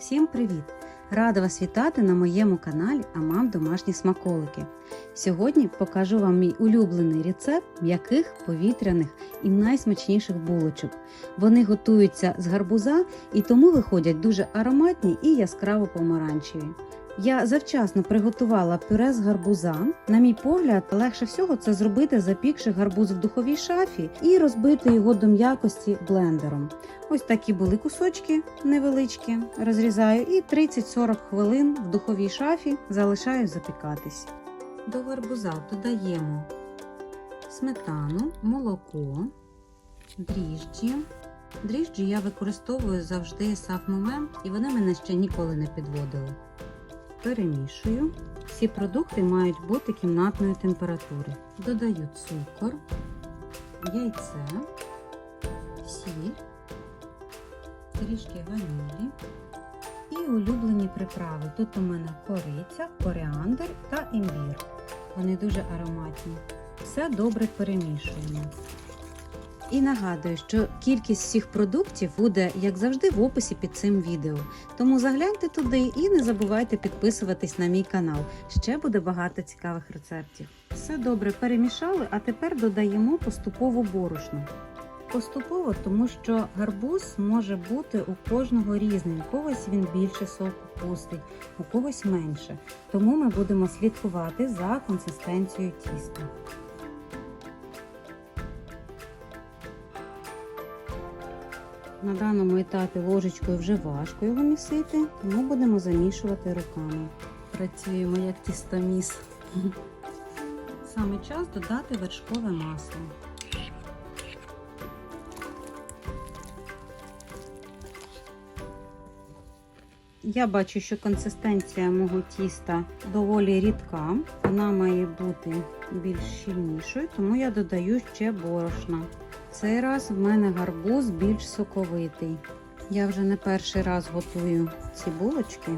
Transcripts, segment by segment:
Всім привіт! Рада вас вітати на моєму каналі Амам Домашні смаколики. Сьогодні покажу вам мій улюблений рецепт м'яких, повітряних і найсмачніших булочок. Вони готуються з гарбуза і тому виходять дуже ароматні і яскраво помаранчеві. Я завчасно приготувала пюре з гарбуза. На мій погляд, легше всього це зробити, запікши гарбуз в духовій шафі і розбити його до м'якості блендером. Ось такі були кусочки невеличкі, розрізаю і 30-40 хвилин в духовій шафі залишаю запікатись. До гарбуза додаємо сметану, молоко, дріжджі. Дріжджі я використовую завжди сафмомем, і вони мене ще ніколи не підводили. Перемішую. Всі продукти мають бути кімнатної температури. Додаю цукор, яйце, сіль трішки ванілі і улюблені приправи. Тут у мене кориця, коріандр та імбір. Вони дуже ароматні. Все добре перемішуємо. І нагадую, що кількість всіх продуктів буде, як завжди, в описі під цим відео. Тому загляньте туди і не забувайте підписуватись на мій канал. Ще буде багато цікавих рецептів. Все добре перемішали, а тепер додаємо поступово борошно. Поступово, тому що гарбуз може бути у кожного різний. У когось він більше соку пустить, у когось менше. Тому ми будемо слідкувати за консистенцією тіста. На даному етапі ложечкою вже важко його місити, тому будемо замішувати руками. Працюємо як тістоміс. Саме час додати вершкове масло. Я бачу, що консистенція мого тіста доволі рідка. Вона має бути більш щільнішою, тому я додаю ще борошна. Цей раз в мене гарбуз більш соковитий. Я вже не перший раз готую ці булочки.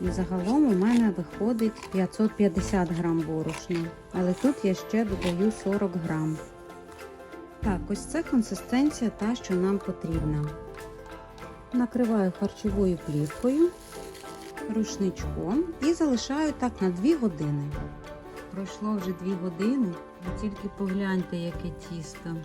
І загалом у мене виходить 550 грам борошна. Але тут я ще додаю 40 грам. Так, ось це консистенція та, що нам потрібна. Накриваю харчовою плівкою, рушничком і залишаю так на 2 години. Пройшло вже 2 години, ви тільки погляньте, яке тісто.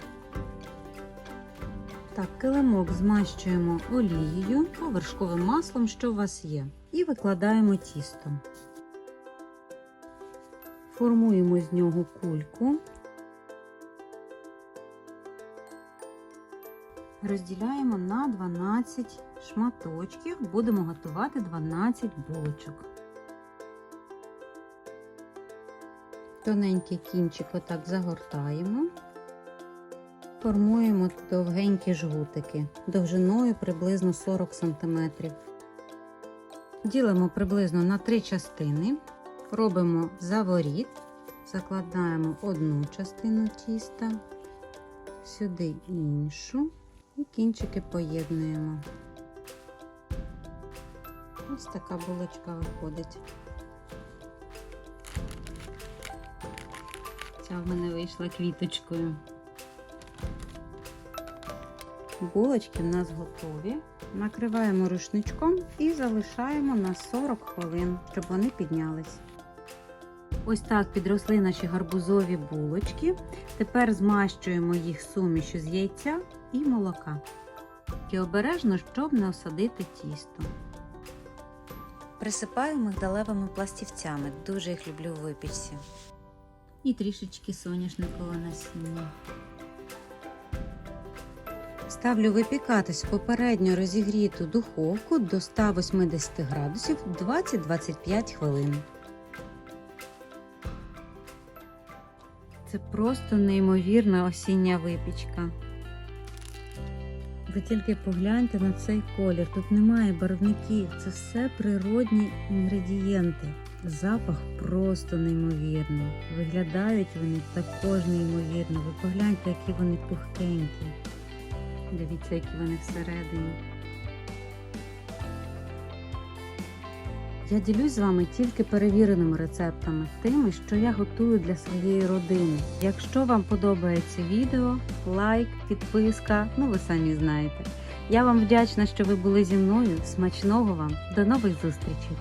Так, килимок змащуємо олією або вершковим маслом, що у вас є, і викладаємо тісто. Формуємо з нього кульку. Розділяємо на 12 шматочків, будемо готувати 12 булочок. Тоненький кінчик отак загортаємо, формуємо довгенькі жгутики довжиною приблизно 40 см. Ділимо приблизно на 3 частини, робимо заворіт, закладаємо одну частину тіста, сюди іншу. І кінчики поєднуємо. Ось така булочка виходить. Ця в мене вийшла квіточкою. Булочки в нас готові. Накриваємо рушничком і залишаємо на 40 хвилин, щоб вони піднялись. Ось так підросли наші гарбузові булочки. Тепер змащуємо їх сумішю з яйця і молока. І обережно, щоб не осадити тісто. Присипаю мигдалевими пластівцями. Дуже їх люблю в випічці. І трішечки соняшникового насіння. Ставлю випікатись попередньо розігріту духовку до 180 градусів 20-25 хвилин. Це просто неймовірна осіння випічка. Ви тільки погляньте на цей колір. Тут немає барвників, це все природні інгредієнти. Запах просто неймовірний. Виглядають вони також неймовірно. Ви погляньте, які вони пухкенькі. Дивіться, які вони всередині. Я ділюсь з вами тільки перевіреними рецептами, тими, що я готую для своєї родини. Якщо вам подобається відео, лайк, підписка, ну ви самі знаєте. Я вам вдячна, що ви були зі мною. Смачного вам! До нових зустрічей!